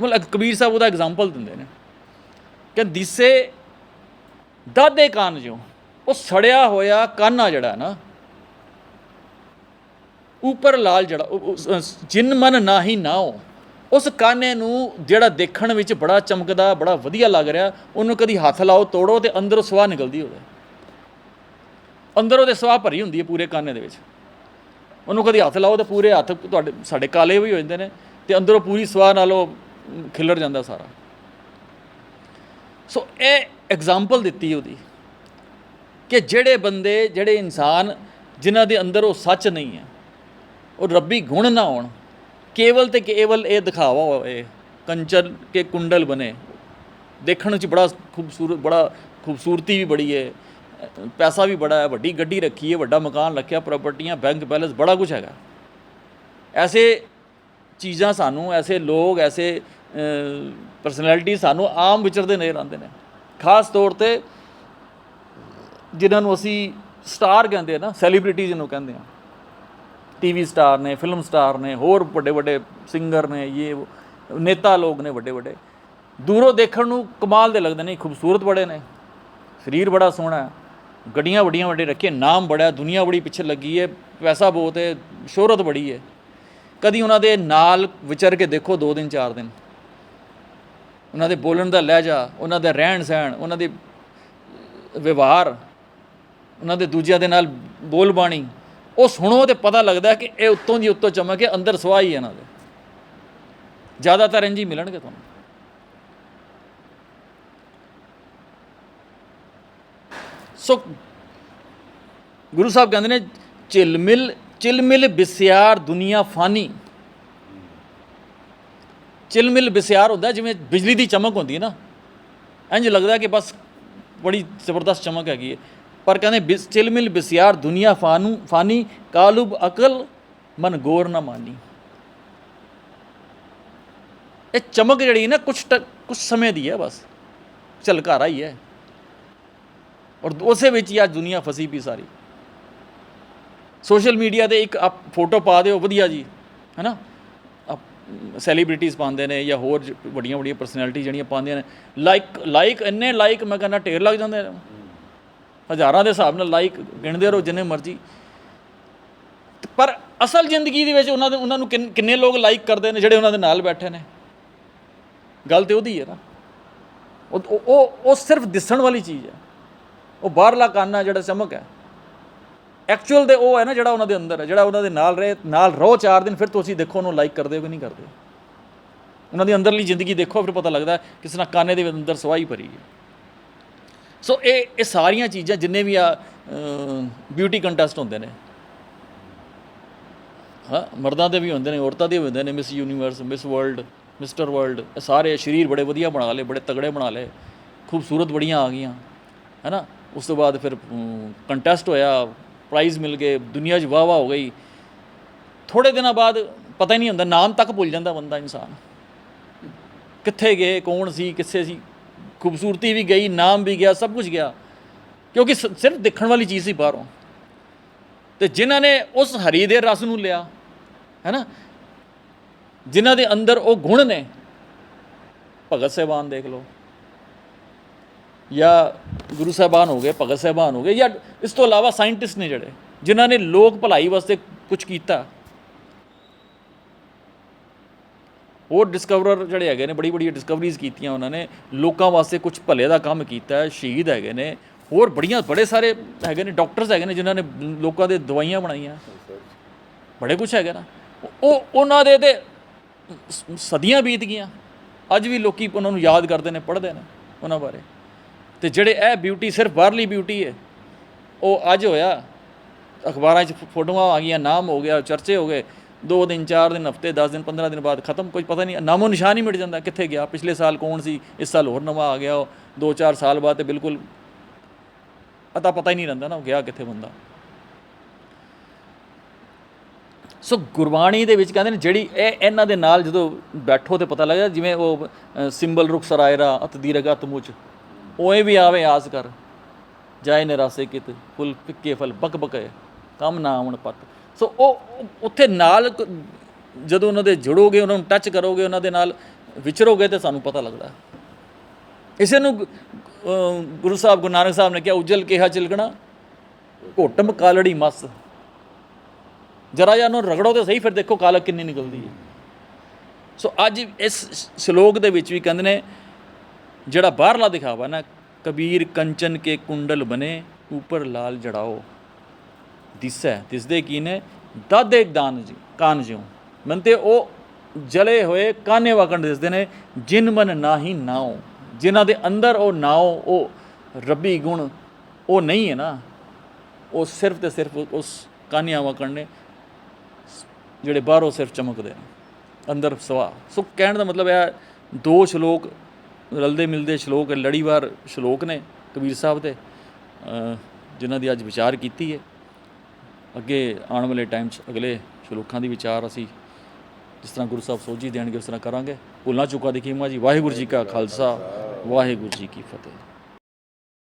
ਮਤਲਬ ਕਬੀਰ ਸਾਹਿਬ ਉਹਦਾ ਐਗਜ਼ਾਮਪਲ ਦਿੰਦੇ ਨੇ। ਕਿ ਦਿਸੇ ਦਾਦੇ ਕਾਨ ਜਿਉ, ਉਹ ਸੜਿਆ ਹੋਇਆ ਕਾਨਾ ਜਿਹੜਾ ਨਾ, ਉੱਪਰ ਲਾਲ ਜਿਹੜਾ, ਉਹ- ਉਹ- ਜਿਨ ਮਨ ਨਾਹੀ ਨਾਓ ਉਸ ਕਾਨੇ ਨੂੰ ਜਿਹੜਾ ਦੇਖਣ ਵਿੱਚ ਬੜਾ ਚਮਕਦਾ, ਬੜਾ ਵਧੀਆ ਲੱਗ ਰਿਹਾ, ਉਹਨੂੰ ਕਦੀ ਹੱਥ ਲਾਓ, ਤੋੜੋ ਤੇ ਅੰਦਰੋਂ ਸਵਾਹ ਨਿਕਲਦੀ ਹੋਵੇ ਅੰਦਰ ਉਹਦੇ ਸਵਾਹ ਭਰੀ ਹੁੰਦੀ ਹੈ ਪੂਰੇ ਕਾਨੇ ਦੇ ਵਿੱਚ। ਉਹਨੂੰ ਕਦੀ ਹੱਥ ਲਾਓ ਤਾਂ ਪੂਰੇ ਹੱਥ ਤੁਹਾਡੇ, ਸਾਡੇ ਕਾਲੇ ਵੀ ਹੋ ਜਾਂਦੇ ਨੇ ਤੇ ਅੰਦਰੋਂ ਪੂਰੀ ਸਵਾਹ ਨਾਲ ਉਹ ਖਿਲਰ ਜਾਂਦਾ ਸਾਰਾ। ਸੋ ਇਹ ਐਗਜ਼ਾਮਪਲ ਦਿੱਤੀ ਉਹਦੀ ਕਿ ਜਿਹੜੇ ਬੰਦੇ, ਜਿਹੜੇ ਇਨਸਾਨ ਜਿਨ੍ਹਾਂ ਦੇ ਅੰਦਰ ਉਹ ਸੱਚ ਨਹੀਂ ਹੈ, ਉਹ ਰੱਬੀ ਗੁਣ ਨਾ ਹੋਣ, ਕੇਵਲ ਤੇ ਕੇਵਲ ਇਹ ਦਿਖਾਵਾ ਹੋਵੇ, ਕੰਚਨ ਕੇ ਕੁੰਡਲ ਬਨੇ ਦੇਖਣ ਵਿੱਚ ਬੜਾ ਖੂਬਸੂਰਤ ਬੜਾ ਖੂਬਸੂਰਤੀ ਵੀ ਬੜੀ ਹੈ। ਪੈਸਾ ਵੀ ਬੜਾ ਹੈ, ਵੱਡੀ ਗੱਡੀ ਰੱਖੀ ਹੈ, ਵੱਡਾ ਮਕਾਨ ਰੱਖਿਆ ਪ੍ਰਾਪਰਟੀਆਂ ਬੈਂਕ ਬੈਲੈਂਸ ਬੜਾ ਕੁਝ ਹੈਗਾ। ਐਸੇ ਚੀਜ਼ਾਂ ਸਾਨੂੰ, ਐਸੇ ਲੋਕ, ਐਸੇ ਪਰਸਨੈਲਿਟੀ ਸਾਨੂੰ ਆਮ ਵਿਚਰਦੇ ਨਜ਼ਰ ਆਉਂਦੇ ਨੇ। ਖਾਸ ਤੌਰ ਤੇ ਜਿਨ੍ਹਾਂ ਨੂੰ ਅਸੀਂ ਸਟਾਰ ਕਹਿੰਦੇ ਆ ਨਾ ਸੈਲੀਬ੍ਰਿਟੀ ਜਿਹਨੂੰ ਕਹਿੰਦੇ ਆ। ਟੀਵੀ ਸਟਾਰ ਨੇ ਫਿਲਮ ਸਟਾਰ ਨੇ, ਹੋਰ ਵੱਡੇ ਵੱਡੇ ਸਿੰਗਰ ਨੇ ਇਹ ਨੇਤਾ ਲੋਕ ਨੇ ਵੱਡੇ ਵੱਡੇ। ਦੂਰੋਂ ਦੇਖਣ ਨੂੰ ਕਮਾਲ ਦੇ ਲੱਗਦੇ ਨੇ, ਖੂਬਸੂਰਤ ਬੜੇ ਨੇ। ਸਰੀਰ ਬੜਾ ਸੋਹਣਾ ਹੈ। ਗੱਡੀਆਂ ਵੱਡੀਆਂ ਵੱਡੇ ਰੱਖੇ ਨਾਮ ਬੜਾ, ਦੁਨੀਆ ਬੜੀ ਪਿੱਛੇ ਲੱਗੀ ਹੈ, ਪੈਸਾ ਬਹੁਤ ਹੈ, ਸ਼ੋਹਰਤ ਬੜੀ ਹੈ। ਕਦੀ ਉਹਨਾਂ ਦੇ ਨਾਲ ਵਿਚਰ ਕੇ ਦੇਖੋ 2 ਦਿਨ 4 ਦਿਨ। ਉਹਨਾਂ ਦੇ ਬੋਲਣ ਦਾ ਲਹਿਜਾ, ਉਹਨਾਂ ਦਾ ਰਹਿਣ ਸਹਿਣ, ਉਹਨਾਂ ਦੇ ਵਿਵਹਾਰ, ਉਹਨਾਂ ਦੇ ਦੂਜਿਆਂ ਦੇ ਨਾਲ ਬੋਲ ਬਾਣੀ, ਉਹ ਸੁਣੋ ਤੇ ਪਤਾ ਲੱਗਦਾ ਕਿ ਇਹ ਉੱਤੋਂ ਦੀ ਉੱਤੋਂ ਚਮਕ ਹੈ, ਅੰਦਰ ਸਵਾਈ ਹੈ ਇਹਨਾਂ ਦੇ। ਜ਼ਿਆਦਾਤਰ ਇੰਜ ਹੀ ਮਿਲਣਗੇ ਤੁਹਾਨੂੰ। ਸੋ ਗੁਰੂ ਸਾਹਿਬ ਕਹਿੰਦੇ ਨੇ ਚਿਲਮਿਲ ਚਿਲਮਿਲ ਬਿਸਿਆਰ ਦੁਨੀਆ ਫਾਨੀ। ਚਿਲਮਿਲ ਬਿਸਿਆਰ ਹੁੰਦਾ, ਜਿਵੇਂ ਬਿਜਲੀ ਦੀ ਚਮਕ ਹੁੰਦੀ ਹੈ ਨਾ। ਇੰਜ ਲੱਗਦਾ ਕਿ ਬਸ ਬੜੀ ਜ਼ਬਰਦਸਤ ਚਮਕ ਹੈਗੀ ਹੈ। ਪਰ ਕਹਿੰਦੇ, ਬਿਸ- ਚਿਲਮਿਲ ਬਿਸਿਆਰ ਦੁਨੀਆ ਫਾਨੂ, ਫਾਨੀ, ਕਾਲੁਬ ਅਕਲ, ਮਨ ਗੌਰ ਨਾ ਮਾਨੀ। ਇਹ ਚਮਕ ਜਿਹੜੀ ਨਾ, ਕੁਛ ਟ- ਕੁਛ ਸਮੇਂ ਦੀ ਹੈ ਬਸ। ਝਲਕਾਰਾ ਹੀ ਹੈ। ਔਰ ਉਸੇ ਵਿੱਚ ਹੀ ਅੱਜ ਦੁਨੀਆ ਫਸੀ ਪਈ ਸਾਰੀ। ਸੋਸ਼ਲ ਮੀਡੀਆ ਤੇ ਇੱਕ ਆਪ ਫੋਟੋ ਪਾ ਦਿਓ, ਵਧੀਆ ਜੀ, ਹੈਨਾ? ਸੈਲੀਬ੍ਰਿਟੀਜ਼ ਪਾਉਂਦੇ ਨੇ ਜਾਂ ਹੋਰ ਜ- ਵੱਡੀਆਂ ਵੱਡੀਆਂ ਪਰਸਨੈਲਿਟੀ ਜਿਹੜੀਆਂ ਪਾਉਂਦੀਆਂ ਨੇ, ਲਾਈਕ ਲਾਈਕ ਇੰਨੇ ਲਾਈਕ ਮੈਂ ਕਹਿੰਦਾ ਢੇਰ ਲੱਗ ਜਾਂਦੇ ਨੇ। ਹਜ਼ਾਰਾਂ ਦੇ ਹਿਸਾਬ ਨਾਲ ਲਾਈਕ ਗਿਣਦੇ ਰਹੋ ਜਿੰਨੇ ਮਰਜ਼ੀ। ਪਰ ਅਸਲ ਜ਼ਿੰਦਗੀ ਦੇ ਵਿੱਚ ਉਹਨਾਂ ਦੇ, ਉਹਨਾਂ ਨੂੰ ਕਿੰਨ- ਕਿੰਨੇ ਲੋਕ ਲਾਈਕ ਕਰਦੇ ਨੇ ਜਿਹੜੇ ਉਹਨਾਂ ਦੇ ਨਾਲ ਬੈਠੇ ਨੇ। ਗੱਲ ਤੇ ਉਹਦੀ ਹੈ ਨਾ। ਉਹ ਉਹ ਸਿਰਫ ਦਿਸਣ ਵਾਲੀ ਚੀਜ਼ ਹੈ। ਉਹ ਬਾਹਰਲਾ ਕਾਨਾ ਜਿਹੜਾ ਚਮਕ ਹੈ। ਐਕਚੁਅਲ ਦੇ ਉਹ ਹੈ ਨਾ ਜਿਹੜਾ ਉਹਨਾਂ ਦੇ ਅੰਦਰ ਹੈ, ਜਿਹੜਾ ਉਹਨਾਂ ਦੇ ਨਾਲ ਰਹੇ, ਨਾਲ ਰਹੋ ਚਾਰ ਦਿਨ, ਫਿਰ ਤੁਸੀਂ ਦੇਖੋ ਉਹਨੂੰ ਲਾਈਕ ਕਰਦੇ ਹੋ ਕਿ ਨਹੀਂ ਕਰਦੇ। ਉਹਨਾਂ ਦੀ ਅੰਦਰਲੀ ਜ਼ਿੰਦਗੀ ਦੇਖੋ, ਫਿਰ ਪਤਾ ਲੱਗਦਾ ਕਿਸ ਨਾਲ ਕਾਨੇ ਦੇ ਅੰਦਰ ਸਵਾਈ ਭਰੀ ਹੈ। ਸੋ ਇਹ ਇਹ ਸਾਰੀਆਂ ਚੀਜ਼ਾਂ ਜਿੰਨੇ ਵੀ ਆ ਬਿਊਟੀ ਕੰਟੈਸਟ ਹੁੰਦੇ ਨੇ। ਹਾਂ, ਮਰਦਾਂ ਦੇ ਵੀ ਹੁੰਦੇ ਨੇ, ਔਰਤਾਂ ਦੇ ਵੀ ਹੁੰਦੇ ਨੇ Miss Universe Miss World Mister World ਇਹ ਸਾਰੇ ਸਰੀਰ ਬੜੇ ਵਧੀਆ ਬਣਾ ਲਏ, ਬੜੇ ਤਗੜੇ ਬਣਾ ਲਏ, ਖੂਬਸੂਰਤ ਬੜੀਆਂ ਆ ਗਈਆਂ ਹੈਨਾ ਉਸ ਤੋਂ ਬਾਅਦ ਫਿਰ ਕੰਟੈਸਟ ਹੋਇਆ ਪ੍ਰਾਈਜ਼ ਮਿਲ ਗਏ, ਦੁਨੀਆ 'ਚ ਵਾਹ ਵਾਹ ਹੋ ਗਈ। ਥੋੜੇ ਦਿਨਾਂ ਬਾਅਦ ਪਤਾ ਹੀ ਨਹੀਂ ਹੁੰਦਾ, ਨਾਮ ਤੱਕ ਭੁੱਲ ਜਾਂਦਾ ਬੰਦਾ ਇਨਸਾਨ। ਕਿੱਥੇ ਗਏ, ਕੌਣ ਸੀ, ਕਿੱਥੇ ਸੀ, ਖੂਬਸੂਰਤੀ ਵੀ ਗਈ, ਨਾਮ ਵੀ ਗਿਆ, ਸਭ ਕੁਝ ਗਿਆ। ਕਿਉਂਕਿ ਸ- ਸਿਰਫ ਦੇਖਣ ਵਾਲੀ ਚੀਜ਼ ਸੀ ਬਾਹਰੋਂ। ਤੇ ਜਿਨ੍ਹਾਂ ਨੇ ਉਸ ਹਰੀ ਦੇ ਰਸ ਨੂੰ ਲਿਆ, ਹੈਨਾ? ਜਿਨ੍ਹਾਂ ਦੇ ਅੰਦਰ ਉਹ ਗੁਣ ਨੇ, ਭਗਤ ਸਾਹਿਬਾਨ ਦੇਖ ਲਓ। ਜਾਂ ਗੁਰੂ ਸਾਹਿਬਾਨ ਹੋ ਗਏ, ਭਗਤ ਸਾਹਿਬਾਨ ਹੋ ਗਏ, ਜਾਂ ਇਸ ਤੋਂ ਇਲਾਵਾ ਸਾਇੰਟਿਸਟ ਨੇ ਜਿਹੜੇ, ਜਿਨ੍ਹਾਂ ਨੇ ਲੋਕ ਭਲਾਈ ਵਾਸਤੇ ਕੁਝ ਕੀਤਾ। ਹੋਰ ਡਿਸਕਵਰਰ ਜਿਹੜੇ ਹੈਗੇ ਨੇ, ਬੜੀ ਬੜੀ ਡਿਸਕਵਰੀਜ਼ ਕੀਤੀਆਂ ਉਹਨਾਂ ਨੇ, ਲੋਕਾਂ ਵਾਸਤੇ ਕੁਝ ਭਲੇ ਦਾ ਕੰਮ ਕੀਤਾ ਹੈ ਸ਼ਹੀਦ ਹੈਗੇ ਨੇ, ਹੋਰ ਬੜੀਆਂ, ਬੜੇ ਸਾਰੇ ਹੈਗੇ ਨੇ ਡਾਕਟਰਸ ਹੈਗੇ ਨੇ, ਜਿਨ੍ਹਾਂ ਨੇ ਲੋਕਾਂ ਦੇ ਦਵਾਈਆਂ ਬਣਾਈਆਂ। ਬੜੇ ਕੁਝ ਹੈਗਾ ਨਾ। ਉਹ, ਉਹਨਾਂ ਦੇ ਤੇ ਸਦੀਆਂ ਬੀਤ ਗਈਆਂ। ਅੱਜ ਵੀ ਲੋਕੀ ਉਹਨਾਂ ਨੂੰ ਯਾਦ ਕਰਦੇ ਨੇ, ਪੜ੍ਹਦੇ ਨੇ ਉਹਨਾਂ ਬਾਰੇ। ਤੇ ਜਿਹੜੇ ਇਹ ਬਿਊਟੀ ਸਿਰਫ ਬਾਹਰਲੀ ਬਿਊਟੀ ਹੈ, ਉਹ ਅੱਜ ਹੋਇਆ। ਅਖਬਾਰਾਂ 'ਚ ਫੋਟੋਆਂ ਆ ਗਈਆਂ, ਨਾਮ ਹੋ ਗਿਆ, ਚਰਚੇ ਹੋ ਗਏ। 2 ਦਿਨ 4 ਦਿਨ, ਹਫ਼ਤੇ 10 ਦਿਨ 15 ਦਿਨ ਬਾਅਦ ਖਤਮ ਕੁਝ ਪਤਾ ਨਹੀਂ, ਨਾਮੋ ਨਿਸ਼ਾਨ ਹੀ ਮਿਟ ਜਾਂਦਾ, ਕਿੱਥੇ ਗਿਆ, ਪਿਛਲੇ ਸਾਲ ਕੌਣ ਸੀ, ਇਸ ਸਾਲ ਹੋਰ ਨਵਾਂ ਆ ਗਿਆ 2-4 ਸਾਲ ਬਾਅਦ ਤੇ ਬਿਲਕੁਲ ਪਤਾ ਪਤਾ ਹੀ ਨਹੀਂ ਰਹਿੰਦਾ ਨਾ ਉਹ ਗਿਆ ਕਿੱਥੇ ਬੰਦਾ। ਸੋ ਗੁਰਬਾਣੀ ਦੇ ਵਿੱਚ ਕਹਿੰਦੇ ਨੇ ਜਿਹੜੀ ਇਹ, ਇਹਨਾਂ ਦੇ ਨਾਲ ਜਦੋਂ ਬੈਠੋ ਤੇ ਪਤਾ ਲੱਗਦਾ, ਜਿਵੇਂ ਉਹ ਸਿੰਬਲ ਰੁਖ ਸਰਾਇਰਾ, ਅਤ ਦੀਰਗਤ ਮੁਚ ਓਏ ਵੀ ਆਵੇ ਆਸ ਕਰ। ਜਾਏ ਨਿਰਾਸੇ ਕਿਤੇ, ਫੁੱਲ ਪਿੱਕੇ ਫਲ ਬਕ ਬਕੇ ਕੰਮ ਨਾ ਆਉਣ ਪਤ। ਸੋ ਉਹ ਉੱਥੇ ਨਾਲ ਜਦੋਂ ਉਹਨਾਂ ਦੇ ਜੁੜੋਗੇ, ਉਹਨਾਂ ਨੂੰ ਟੱਚ ਕਰੋਗੇ, ਉਹਨਾਂ ਦੇ ਨਾਲ ਵਿਚਰੋਗੇ ਤੇ ਸਾਨੂੰ ਪਤਾ ਲੱਗਦਾ। ਇਸੇ ਨੂੰ ਗੁਰੂ ਸਾਹਿਬ, ਗੁਰੂ ਨਾਨਕ ਸਾਹਿਬ ਨੇ ਕਿਹਾ, ਉਜਲ ਕਿਹਾ ਚਿਲਕਣਾ ਘੋਟਮ ਕਾਲੜੀ ਮਸ। ਜਰਾ ਜਿਹਾ ਨੂੰ ਰਗੜੋ ਤੇ ਸਹੀ, ਫਿਰ ਦੇਖੋ ਕਾਲਕ ਕਿੰਨੀ ਨਿਕਲਦੀ ਹੈ। ਸੋ ਅੱਜ ਇਸ ਸ਼ਲੋਕ ਦੇ ਵਿੱਚ ਵੀ ਕਹਿੰਦੇ ਨੇ ਜਿਹੜਾ ਬਾਹਰਲਾ ਦਿਖਾਵਾ ਨਾ, ਕਬੀਰ ਕੰਚਨ ਕੇ ਕੁੰਡਲ ਬਨੇ, ਉੱਪਰ ਲਾਲ ਜੜਾਓ। ਦਿਸੈ, ਦਿਸਦੇ ਕੀ ਨੇ? ਦਾਦੇ ਦਾਨ ਜੀ, ਕਾਨ ਜਿਉ। ਮਨ ਤੇ ਉਹ ਜਲੇ ਹੋਏ ਕਾਨੇ ਵਾਕਣ ਦਿਸਦੇ ਨੇ, ਜਿਨ ਮਨ ਨਾਹੀ ਨਾਉ। ਜਿਨ੍ਹਾਂ ਦੇ ਅੰਦਰ ਉਹ ਨਾਉ, ਉਹ ਰੱਬੀ ਗੁਣ, ਉਹ ਨਹੀਂ ਹੈ ਨਾ। ਉਹ ਸਿਰਫ ਤੇ ਸਿਰਫ ਉਸ ਕਾਨਿਆਂ ਵਾਕਣ ਨੇ, ਜਿਹੜੇ ਬਾਹਰੋਂ ਸਿਰਫ ਚਮਕਦੇ ਨੇ। ਅੰਦਰ ਸਵਾ ਸੋ ਕਹਿਣ ਦਾ ਮਤਲਬ ਹੈ ਦੋ ਸ਼ਲੋਕ ਰਲਦੇ ਮਿਲਦੇ ਸ਼ਲੋਕ ਲੜੀਵਾਰ ਸ਼ਲੋਕ ਨੇ ਕਬੀਰ ਸਾਹਿਬ ਦੇ ਜਿਨ੍ਹਾਂ ਦੀ ਅੱਜ ਵਿਚਾਰ ਕੀਤੀ ਹੈ ਅੱਗੇ ਆਉਣ ਵਾਲੇ ਟਾਈਮ 'ਚ ਅਗਲੇ ਸ਼ਲੋਕਾਂ ਦੀ ਵਿਚਾਰ ਅਸੀਂ ਜਿਸ ਤਰ੍ਹਾਂ ਗੁਰੂ ਸਾਹਿਬ ਸੋਝੀ ਦੇਣਗੇ, ਉਸ ਤਰ੍ਹਾਂ ਕਰਾਂਗੇ। ਭੁੱਲਾਂ ਚੁੱਕਾ ਦਿਖੀਮਾ ਜੀ, ਵਾਹਿਗੁਰੂ ਜੀ ਕਾ ਖਾਲਸਾ, ਵਾਹਿਗੁਰੂ ਜੀ ਕੀ ਫਤਿਹ।